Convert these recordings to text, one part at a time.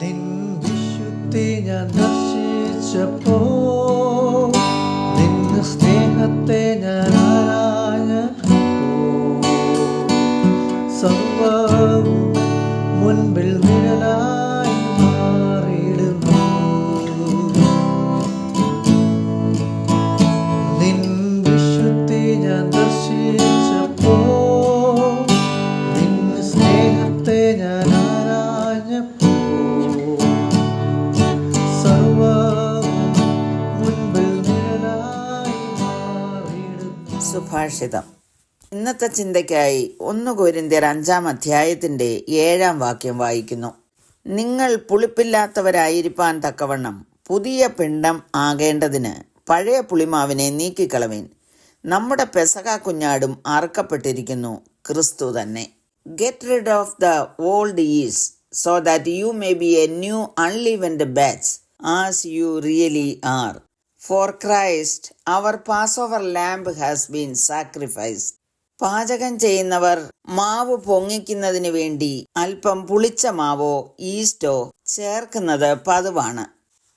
നിൻ വിശുദ്ധി ഞാൻ ദർശിച്ചപ്പോ നിന്റെ സ്നേഹത്തെ ഞാൻ ആരാഞ്ഞപ്പോ. സർവവും സുഭാഷിതം ഇന്നത്തെ ചിന്തയ്ക്കായി ഒന്ന് കോരിന്ത്യർ അഞ്ചാം അധ്യായത്തിന്റെ ഏഴാം വാക്യം വായിക്കുന്നു. നിങ്ങൾ പുളിപ്പില്ലാത്തവരായിരിക്കാൻ തക്കവണ്ണം പുതിയ പിണ്ടം ആകേണ്ടതിന് പഴയ പുളിമാവിനെ നീക്കിക്കളവീൻ. നമ്മുടെ പെസക കുഞ്ഞാടും അറുക്കപ്പെട്ടിരിക്കുന്നു ക്രിസ്തു തന്നെ. Get rid of the old yeast so that you may be a new unleavened batch as you really are for Christ our Passover lamb has been sacrificed പാചകം ചെയ്യുന്നവർ മാവ് പൊങ്ങിക്കുന്നതിന് വേണ്ടി അല്പം പുളിച്ച മാവോ ഈസ്റ്റോ ചേർക്കുന്നത് പതിവാണ്.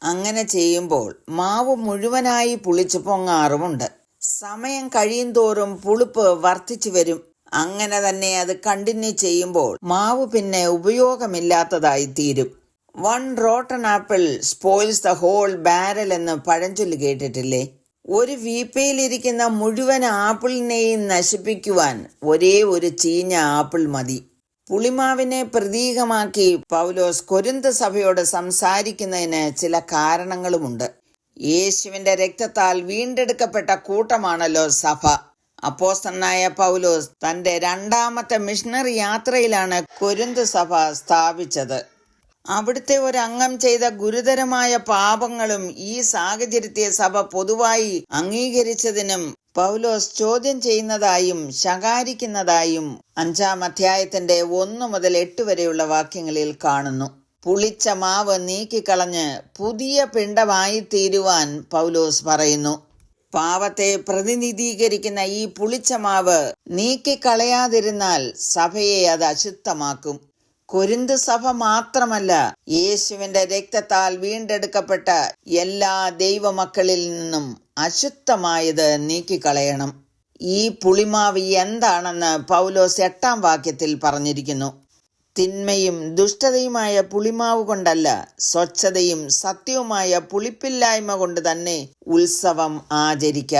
അങ്ങനെ ചെയ്യുമ്പോൾ മാവ് മുഴുവനായി പുളിച്ചു പൊങ്ങാറുമുണ്ട്. സമയം കഴിയുന്തോറും പുളിപ്പ് വർദ്ധിച്ചു വരും. അങ്ങനെ തന്നെ അത് കണ്ടിന്യൂ ചെയ്യുമ്പോൾ മാവ് പിന്നെ ഉപയോഗമില്ലാത്തതായി തീരും. One rotten apple spoils the whole barrel എന്ന് പഴഞ്ചൊല്ല് കേട്ടിട്ടില്ലേ? ഒരു വീപ്പയിലിരിക്കുന്ന മുഴുവൻ ആപ്പിളിനെയും നശിപ്പിക്കുവാൻ ഒരേ ഒരു ചീഞ്ഞ ആപ്പിൾ മതി. പുളിമാവിനെ പ്രതീകമാക്കി പൗലോസ് കൊരിന്ത് സഭയോട് സംസാരിക്കുന്നതിന് ചില കാരണങ്ങളുമുണ്ട്. യേശുവിന്റെ രക്തത്താൽ വീണ്ടെടുക്കപ്പെട്ട കൂട്ടമാണല്ലോ സഭ. അപ്പോസ്തനായ പൗലോസ് തന്റെ രണ്ടാമത്തെ മിഷണറി യാത്രയിലാണ് കൊരിന്ത് സഭ സ്ഥാപിച്ചത്. അവിടുത്തെ ഒരംഗം ചെയ്ത ഗുരുതരമായ പാപങ്ങളും ഈ സാഹചര്യത്തെ സഭ പൊതുവായി അംഗീകരിച്ചതിനും പൗലോസ് ചോദ്യം ചെയ്യുന്നതായും ശകാരിക്കുന്നതായും അഞ്ചാം അധ്യായത്തിന്റെ ഒന്നു മുതൽ എട്ട് വരെയുള്ള വാക്യങ്ങളിൽ കാണുന്നു. പുളിച്ച മാവ് നീക്കിക്കളഞ്ഞ് പുതിയ പിണ്ടമായി തീരുവാൻ പൗലോസ് പറയുന്നു. പാവത്തെ പ്രതിനിധീകരിക്കുന്ന ഈ പുളിച്ച മാവ് നീക്കിക്കളയാതിരുന്നാൽ സഭയെ അത് അശുദ്ധമാക്കും. കൊരിന്ത് സഭ മാത്രമല്ല യേശുവിന്റെ രക്തത്താൽ വീണ്ടെടുക്കപ്പെട്ട എല്ലാ ദൈവമക്കളിൽ നിന്നും അശുദ്ധമായത് നീക്കിക്കളയണം. ഈ പുളിമാവ് എന്താണെന്ന് പൗലോസ് എട്ടാം വാക്യത്തിൽ പറഞ്ഞിരിക്കുന്നു. തിന്മയും ദുഷ്ടതയുമായ പുളിമാവ് കൊണ്ടല്ല സ്വച്ഛതയും സത്യവുമായ പുളിപ്പില്ലായ്മ കൊണ്ട് തന്നെ ഉത്സവം ആചരിക്ക.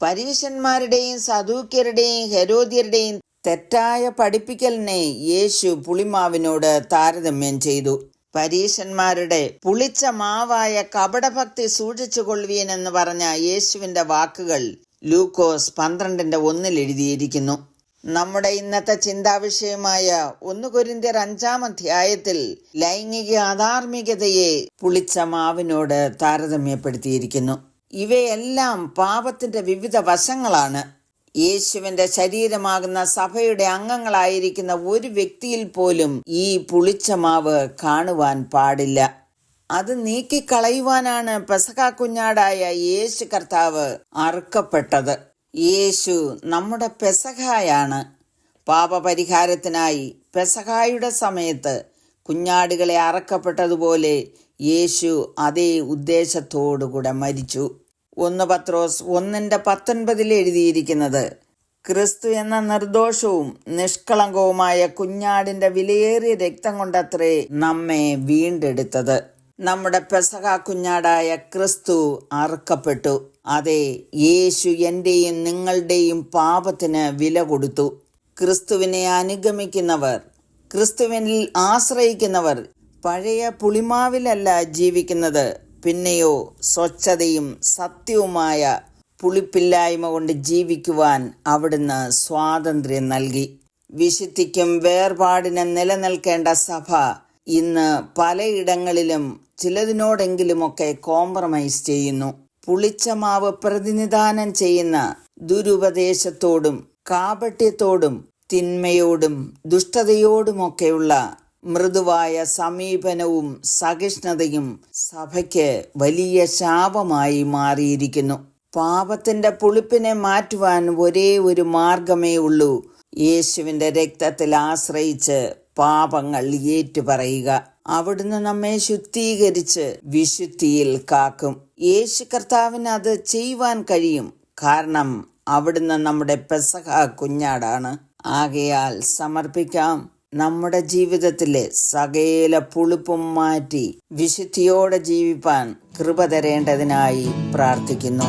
പരീശന്മാരുടെയും സദൂക്യരുടെയും ഹെരോദ്യരുടെയും തെറ്റായ പഠിപ്പിക്കലിനെ യേശു പുളിമാവിനോട് താരതമ്യം ചെയ്തു. പരീശന്മാരുടെ പുളിച്ച മാവായ കപടഭക്തി സൂക്ഷിച്ചു കൊള്ളുവീനെന്ന് പറഞ്ഞ യേശുവിന്റെ വാക്കുകൾ ലൂക്കോസ് പന്ത്രണ്ടിന്റെ ഒന്നിൽ എഴുതിയിരിക്കുന്നു. നമ്മുടെ ഇന്നത്തെ ചിന്താവിഷയമായ ഒന്ന് കൊരിന്ത്യർ അഞ്ചാം അധ്യായത്തിൽ ലൈംഗിക അധാർമികതയെ പുളിച്ച മാവിനോട് താരതമ്യപ്പെടുത്തിയിരിക്കുന്നു. ഇവയെല്ലാം പാപത്തിന്റെ വിവിധ വശങ്ങളാണ്. യേശുവിന്റെ ശരീരമാകുന്ന സഭയുടെ അംഗങ്ങളായിരിക്കുന്ന ഒരു വ്യക്തിയിൽ പോലും ഈ പുളിച്ച മാവ് കാണുവാൻ പാടില്ല. അത് നീക്കിക്കളയുവാനാണ് പെസക കുഞ്ഞാടായ യേശു കർത്താവ് അറുക്കപ്പെട്ടത്. യേശു നമ്മുടെ പെസഹായാണ്. പാപപരിഹാരത്തിനായി പെസഹായുടെ സമയത്ത് കുഞ്ഞാടുകളെ അറക്കപ്പെട്ടതുപോലെ യേശു അതേ ഉദ്ദേശത്തോടുകൂടെ മരിച്ചു. ഒന്ന് പത്രോസ് ഒന്നിന്റെ പത്തൊൻപതിൽ എഴുതിയിരിക്കുന്നത്. ക്രിസ്തു എന്ന നിർദോഷവും നിഷ്കളങ്കവുമായ കുഞ്ഞാടിന്റെ വിലയേറിയ രക്തം കൊണ്ടത്രേ നമ്മെ വീണ്ടെടുത്തത്. നമ്മുടെ പെസക കുഞ്ഞാടായ ക്രിസ്തു അറുക്കപ്പെട്ടു. അതെ യേശു എന്റെയും നിങ്ങളുടെയും പാപത്തിന് വില കൊടുത്തു. ക്രിസ്തുവിനെ അനുഗമിക്കുന്നവർ ക്രിസ്തുവിനിൽ ആശ്രയിക്കുന്നവർ പഴയ പുളിമാവിലല്ല ജീവിക്കുന്നത്. പിന്നെയോ സ്വച്ഛതയും സത്യവുമായ പുളിപ്പില്ലായ്മ കൊണ്ട് ജീവിക്കുവാൻ അവിടുന്ന് സ്വാതന്ത്ര്യം നൽകി. വിശുദ്ധിക്കും വേർപാടിനും നിലനിൽക്കേണ്ട സഭ ഇന്ന് പലയിടങ്ങളിലും ചിലതിനോടെങ്കിലുമൊക്കെ കോംപ്രമൈസ് ചെയ്യുന്നു. പുളിച്ച മാവ് പ്രതിനിധാനം ചെയ്യുന്ന ദുരുപദേശത്തോടും കാപട്യത്തോടും തിന്മയോടും ദുഷ്ടതയോടുമൊക്കെയുള്ള മൃദുവായ സമീപനവും സഹിഷ്ണുതയും സഭയ്ക്ക് വലിയ ശാപമായി മാറിയിരിക്കുന്നു. പാപത്തിന്റെ പുളിപ്പിനെ മാറ്റുവാൻ ഒരേ ഒരു മാർഗമേ ഉള്ളൂ. യേശുവിന്റെ രക്തത്തിൽ ആശ്രയിച്ച് പാപങ്ങൾ ഏറ്റുപറയുക. അവിടുന്ന് നമ്മെ ശുദ്ധീകരിച്ച് വിശുദ്ധിയിൽ കാക്കും. യേശു കർത്താവിന് അത് ചെയ്യുവാൻ കഴിയും. കാരണം അവിടുന്ന് നമ്മുടെ പെസഹ കുഞ്ഞാടാണ്. ആകയാൽ സമർപ്പിക്കാം. നമ്മുടെ ജീവിതത്തിലെ സകല പുളിപ്പും മാറ്റി വിശുദ്ധിയോടെ ജീവിപ്പാൻ കൃപ തരേണ്ടതിനായി പ്രാർത്ഥിക്കുന്നു.